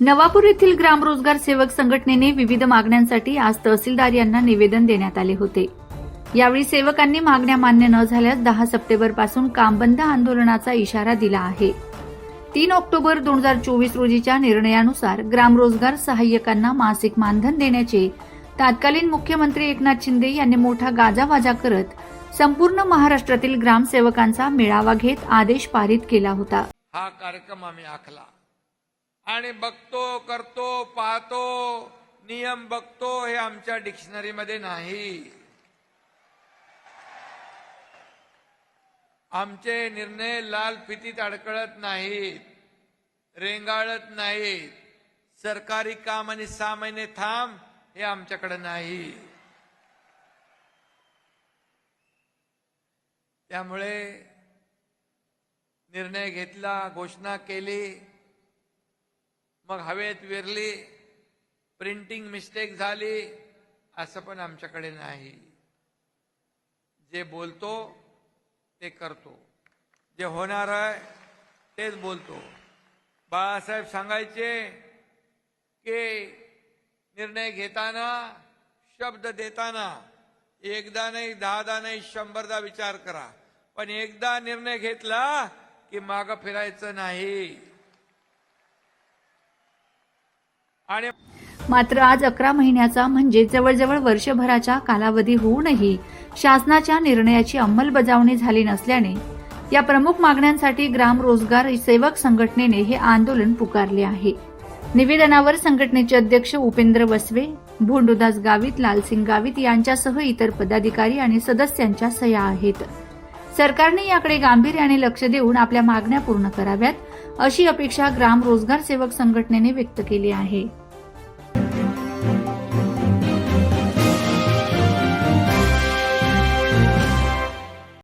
नवापूर येथील ग्रामरोजगार सेवक संघटनेने विविध मागण्यांसाठी आज तहसीलदार यांना निवेदन देण्यात आले होते. यावेळी सेवकांनी मागण्या मान्य न झाल्यास दहा सप्टेंबरपासून काम बंद आंदोलनाचा इशारा दिला आहे. तीन ऑक्टोबर दोन हजार चोवीस रोजीच्या निर्णयानुसार ग्रामरोजगार सहाय्यकांना मासिक मानधन देण्याचे तत्कालीन मुख्यमंत्री एकनाथ शिंदे यांनी मोठा गाजावाजा करत संपूर्ण महाराष्ट्रातील ग्रामसेवकांचा मेळावा घेत आदेश पारित केला होता. हा कार्यक्रम आम्ही आखला. आणि बघतो करतो पाहतो नियम बघतो हे आमच्या डिक्शनरीमध्ये नाही. आमचे निर्णय लाल फितीत अडकळत नाहीत रेंगाळत नाहीत. सरकारी काम आणि सहा महिने थांब हे आमच्याकडे नाही. त्यामुळे निर्णय घेतला घोषणा केली. मग हवेत विरली प्रिंटिंग मिस्टेक झाली असं पण आमच्याकडे नाही. जे बोलतो ते करतो. जे होणार आहे तेच बोलतो. बाळासाहेब सांगायचे की निर्णय घेताना शब्द देताना एकदा नाही दहादा नाही शंभरदा विचार करा. पण एकदा निर्णय घेतला की माग फिरायचं नाही. आणि मात्र आज अकरा महिन्याचा म्हणजे जवळजवळ वर्षभराच्या कालावधी होऊनही शासनाच्या निर्णयाची अंमलबजावणी झाली नसल्याने या प्रमुख मागण्यांसाठी ग्राम रोजगार सेवक संघटनेने हे आंदोलन पुकारले आहे. निवेदनावर संघटनेचे अध्यक्ष उपेंद्र वसवे भोंडुदास गावित लालसिंग गावित यांच्यासह इतर पदाधिकारी आणि सदस्यांच्या सह्या आहेत. सरकारने याकडे गांभीर्याने लक्ष देऊन आपल्या मागण्या पूर्ण कराव्यात अशी अपेक्षा ग्राम रोजगार सेवक संघटनेने व्यक्त केली आहे.